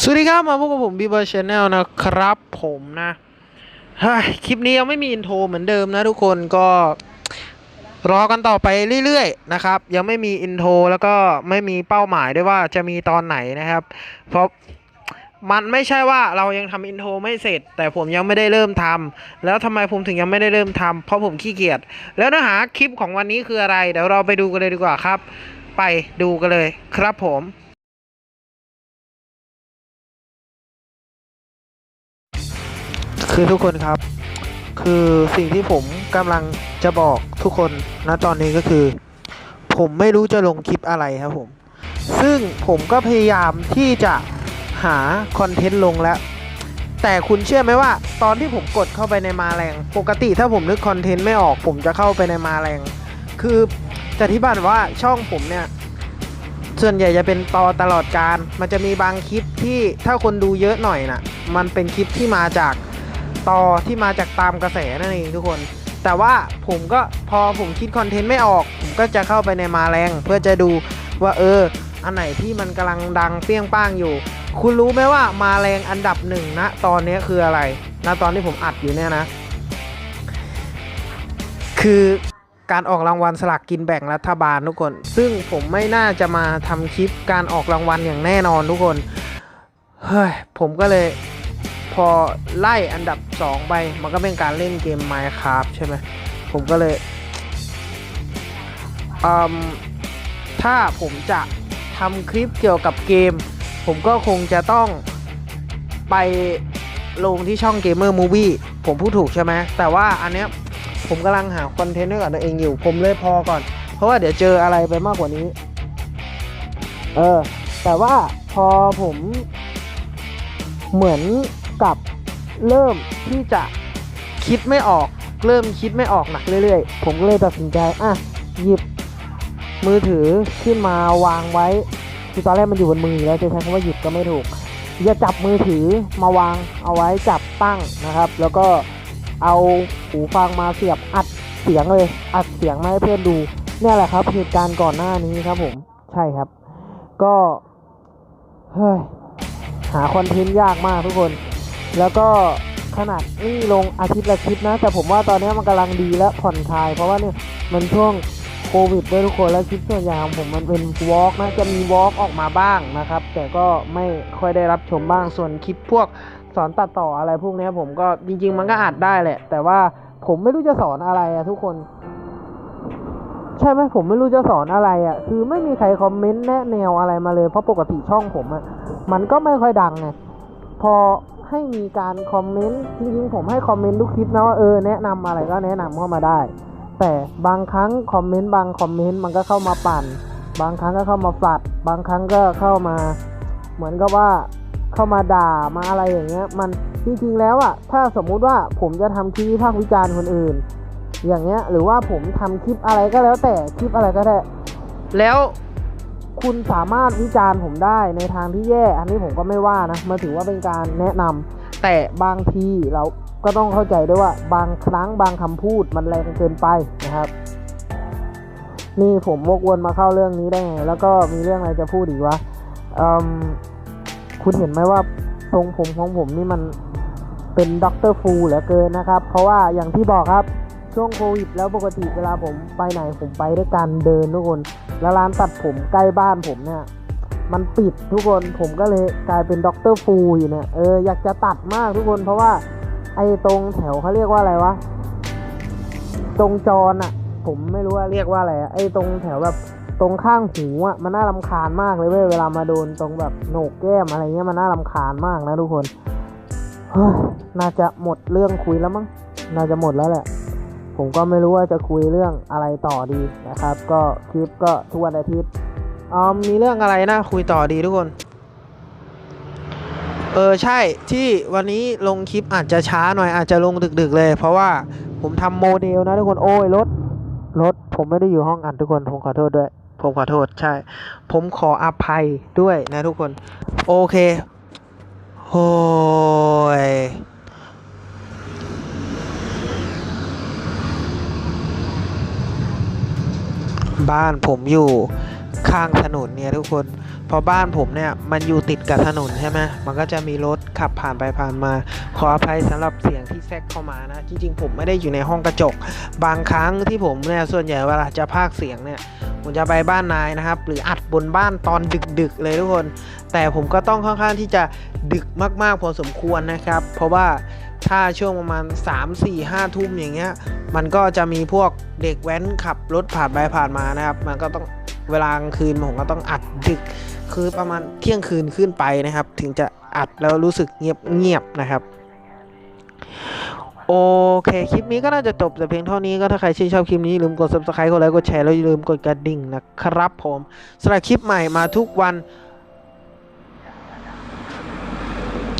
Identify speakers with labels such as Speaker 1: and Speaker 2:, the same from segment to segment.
Speaker 1: สวัสดีครับ มาพบกับผมบีบอยชาแนลนะครับผมนะคลิปนี้ยังไม่มีอินโทรเหมือนเดิมนะทุกคนก็รอกันต่อไปเรื่อยๆนะครับ ยังไม่มีอินโทรแล้วก็ไม่มีเป้าหมายด้วยว่าจะมีตอนไหนนะครับ เพราะมันไม่ใช่ว่าเรายังทำอินโทรไม่เสร็จ แต่ผมยังไม่ได้เริ่มทำแล้วทำไมผมถึงยังไม่ได้เริ่มทำเพราะผมขี้เกียจแล้วเนื้อหาคลิปของวันนี้คืออะไร เดี๋ยวเราไปดูกันเลยดีกว่าครับ ไปดูกันเลยครับผม คือทุกคนครับ คือสิ่งที่ผมกำลังจะบอกทุกคนณตอนนี้ก็คือ ผมไม่รู้จะลงคลิปอะไรครับผม ซึ่งผมก็พยายามที่จะหาคอนเทนต์ลงแล้ว แต่คุณเชื่อไหมว่า ตอนที่ผมกดเข้าไปในมาแรง ปกติถ้าผมนึกคอนเทนต์ไม่ออกผมจะเข้าไปในมาแรง คือจะที่บ้านว่าช่องผมเนี่ยส่วนใหญ่จะเป็นตอตลอดการ มันจะมีบางคลิปที่ถ้าคนดูเยอะหน่อยน่ะ มันเป็นคลิปที่มาจาก ต่อที่มาจากตามกระแสนั่นเองทุกคน แต่ว่าผมก็พอผมคิดคอนเทนต์ไม่ออก ผมก็จะเข้าไปในมาแรง เพื่อจะดูว่าเออ อันไหนที่มันกำลังดังเปรี้ยงป้างอยู่ คุณรู้ไหมว่ามาแรงอันดับหนึ่งนะตอนนี้คืออะไรณตอนที่ผมอัดอยู่เนี่ยนะ คือการออกรางวัลสลากกินแบ่งรัฐบาลทุกคน ซึ่งผมไม่น่าจะมาทำคลิปการออกรางวัลอย่างแน่นอนทุกคน เฮ้ย ผมก็เลย พอไล่อันดับ 2 ไป มันก็เป็นการเล่นเกม Minecraft ใช่ไหมผมก็เลยถ้าผมจะทำคลิปเกี่ยวกับเกม ผมก็คงจะต้องไปลงที่ช่อง Gamer Movie ผมพูดถูกใช่ไหม แต่ว่าอันเนี้ยผมกำลังหาคอนเทนต์ให้กับตัวเองอยู่ ผมเลยพอก่อน เพราะว่าเดี๋ยวเจออะไรไปมากกว่านี้ เออ แต่ว่าพอผมเหมือน กับเริ่มที่จะคิดไม่ออก เริ่มคิดไม่ออกหนักเรื่อยๆ ผมก็เลยตัดสินใจอะหยิบมือถือขึ้นมาวางไว้คือตอนแรกมันอยู่บนมือแล้วจะใช้คำว่าหยิบก็ไม่ถูกอย่าจับมือถือมาวางเอาไว้จับตั้งนะครับ แล้วก็เอาหูฟังมาเสียบอัดเสียงเลย อัดเสียงมาให้เพื่อนดูเนี่ยแหละครับเหตุการณ์ก่อนหน้านี้ครับผมใช่ครับ ก็เฮ้ยหาคอนเทนต์ยากมากทุกคน แล้วก็ขนาดนี่ลงอาทิตย์ละคลิปนะ แต่ผมว่าตอนนี้มันกำลังดีและผ่อนคลาย เพราะว่าเนี่ยมันช่วงโควิดด้วยทุกคนแล้วคลิปส่วนใหญ่ของผมมันเป็นวอล์กนะจะมีวอล์กออกมาบ้างนะครับ แต่ก็ไม่ค่อยได้รับชมบ้างส่วนคลิปพวกสอนตัดต่ออะไรพวกนี้ผมก็จริง ๆ มันก็อัดได้แหละ แต่ว่าผมไม่รู้จะสอนอะไรอะทุกคน ใช่ไหมผมไม่รู้จะสอนอะไรอะคือไม่มีใครคอมเมนต์แนะแนวอะไรมาเลย เพราะปกติช่องผมอะ่ะมันก็ไม่ค่อยดังไงพอ ให้มีการคอมเมนต์จริงๆผมให้คอมเมนต์ทุกคลิปนะว่าเออแนะนำอะไรก็แนะนำเข้ามาได้ แต่บางครั้งคอมเมนต์บางคอมเมนต์มันก็เข้ามาปั่น บางครั้งก็เข้ามาฝัด บางครั้งก็เข้ามา เหมือนกับว่าเข้ามาด่ามาอะไรอย่างเงี้ย มันจริงๆแล้วอะถ้าสมมุติว่าผมจะทำคลิปวิพากิจารณ์คนอื่น อย่างเงี้ยหรือว่าผมทำคลิปอะไรก็แล้วแต่คลิปอะไรก็ได้แล้ว คุณสามารถวิจารณ์ผมได้ในทางที่แย่ อันนี้ผมก็ไม่ว่านะมันถือว่าเป็นการแนะนำแต่บางทีเราก็ต้องเข้าใจด้วยว่า บางครั้งบางคำพูดมันแรงเกินไปนะครับ นี่ผมวกวนมาเข้าเรื่องนี้ได้ไงแล้วก็มีเรื่องอะไรจะพูดอีกวะคุณเห็นไหมว่าทรงผมของผมนี่มันเป็นด็อกเตอร์ฟูเหลือเกินนะครับ เพราะว่าอย่างที่บอกครับ ช่วงโควิดแล้วปกติเวลาผมไปไหนผมไปด้วยการเดินทุกคน แล้วร้านตัดผมใกล้บ้านผมเนี่ย มันปิดทุกคนผมก็เลยกลายเป็นด็อกเตอร์ฟูอยู่เนี่ยเอออยากจะตัดมากทุกคนเพราะว่า ไอ้ตรงแถวเขาเรียกว่าอะไรวะตรงจรอะผมไม่รู้ว่าเรียกว่าอะไรไอ้ตรงแถวแบบตรงข้างหูอะมันน่ารำคาญมากเลยเว้ยเวลามาโดนตรงแบบโหนกแก้มอะไรเงี้ยมันน่ารำคาญมากนะทุกคนเฮ้ยน่าจะหมดเรื่องคุยแล้วมั้งน่าจะหมดแล้วแหละ ผมก็ไม่รู้ว่าจะคุยเรื่องอะไรต่อดีนะครับ ก็คลิปก็ทุกวันอาทิตย์อ๋อมีเรื่องอะไรนะคุยต่อดีทุกคน เออใช่ที่วันนี้ลงคลิปอาจจะช้าหน่อยอาจจะลงดึกๆเลย เพราะว่าผมทำโมเดลนะทุกคนโอ้ยรถรถผมไม่ได้อยู่ห้องอัดทุกคนผมขอโทษด้วย ผมขอโทษใช่ ผมขออภัยด้วยนะทุกคน โอเคโอ้ บ้านผมอยู่ข้างถนนเนี่ยทุกคนพอบ้านผมเนี่ยมันอยู่ติดกับถนนใช่ไหมมันก็จะมีรถขับผ่านไปผ่านมา ขออภัยสำหรับเสียงที่แทรกเข้ามานะ จริงๆ ผมไม่ได้อยู่ในห้องกระจก บางครั้งที่ผมเนี่ยส่วนใหญ่เวลาจะพากเสียงเนี่ยผมจะไปบ้านนายนะครับ หรืออัดบนบ้านตอนดึกๆเลยทุกคน แต่ผมก็ต้องค่อนข้างที่จะดึกมากๆพอสมควรนะครับ เพราะว่าถ้าช่วงประมาณ 3 4 5 ทุ่มอย่างเงี้ย มันก็จะมีพวกเด็กแว้นขับรถผ่านไปผ่านมานะครับ มันก็ต้องเวลากลางคืนผมก็ต้องอัดดึก คือประมาณเที่ยงคืนขึ้นไปนะครับ ถึงจะอัดแล้วรู้สึกเงียบเงียบนะครับ โอเค คลิปนี้ก็น่าจะจบแต่เพียงเท่านี้ก็ถ้าใครชื่นชอบคลิปนี้อย่าลืมกด subscribe กดไลค์กดแชร์แล้วอย่าลืมกดกระดิ่งนะครับผมสำหรับคลิปใหม่มาทุกวัน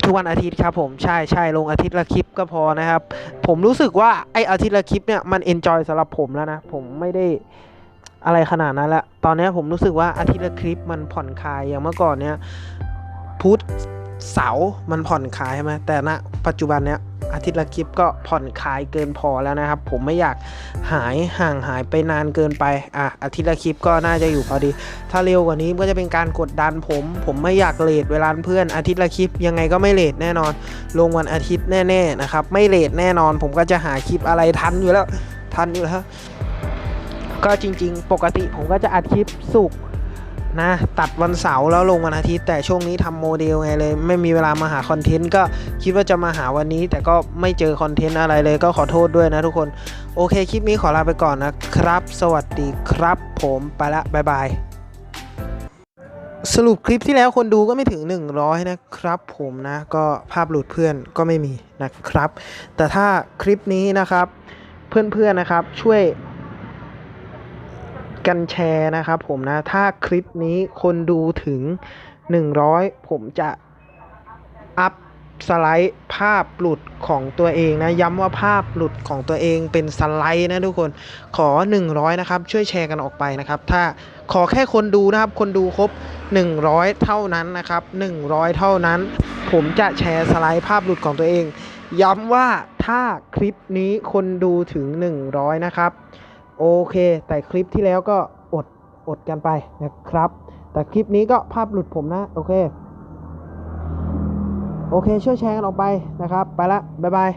Speaker 1: ทุกวันอาทิตย์ครับผมใช่ใช่ลงอาทิตย์ละคลิปก็พอนะครับ ผมรู้สึกว่าไออาทิตย์ละคลิปเนี่ยมันเอนจอยสำหรับผมแล้วนะ ผมไม่ได้อะไรขนาดนั้นละตอนนี้ผมรู้สึกว่าอาทิตย์ละคลิปมันผ่อนคลายอย่างเมื่อก่อนเนี่ยพุธ เสาร์มันผ่อนคลายใช่ไหมแต่ณปัจจุบันเนี้ยอาทิตย์ละคลิปก็ผ่อนคลายเกินพอแล้วนะครับ ผมไม่อยากหายห่างหายไปนานเกินไปอะอาทิตย์ละคลิปก็น่าจะอยู่พอดี ถ้าเร็วกว่านี้ก็จะเป็นการกดดันผม ผมไม่อยากเลทเวลาเพื่อนอาทิตย์ละคลิปยังไงก็ไม่เลทแน่นอน ลงวันอาทิตย์แน่ๆนะครับไม่เลทแน่นอน ผมก็จะหาคลิปอะไรทันอยู่แล้วทันอยู่แล้วก็จริง ๆ ปกติผมก็จะอัดคลิปสุก นะตัดวันเสาร์แล้วลงวันอาทิตย์ แต่ช่วงนี้ทำโมเดลไงเลย ไม่มีเวลามาหาคอนเทนต์ก็คิดว่าจะมาหาวันนี้ แต่ก็ไม่เจอคอนเทนต์อะไรเลยก็ขอโทษด้วยนะทุกคน โอเคคลิปนี้ขอลาไปก่อนนะครับ สวัสดีครับผมไปละบ๊ายบายสรุปคลิปที่แล้วคนดูก็ไม่ถึง 100 นะครับ ผมนะก็ภาพหลุดเพื่อนก็ไม่มีนะครับ แต่ถ้าคลิปนี้นะครับ เพื่อนๆนะครับช่วย กันแชร์นะครับผมนะ ถ้าคลิปนี้คนดูถึง 100 ผมจะอัพสไลด์ภาพหลุดของตัวเองนะ ย้ำว่าภาพหลุดของตัวเองเป็นสไลด์นะทุกคนขอ 100 นะครับ ช่วยแชร์กันออกไปนะครับ ถ้าขอแค่คนดูนะครับ คนดูครบ 100 เท่านั้นนะครับ 100 เท่านั้น ผมจะแชร์สไลด์ภาพหลุดของตัวเอง ย้ำว่าถ้าคลิปนี้คนดูถึง 100 นะครับ โอเค แต่คลิปที่แล้วก็อดอดกันไปนะครับ แต่คลิปนี้ก็ภาพหลุดผมนะ โอเค โอเค ช่วยแชร์กันออกไปนะครับ ไปละ บ๊ายบาย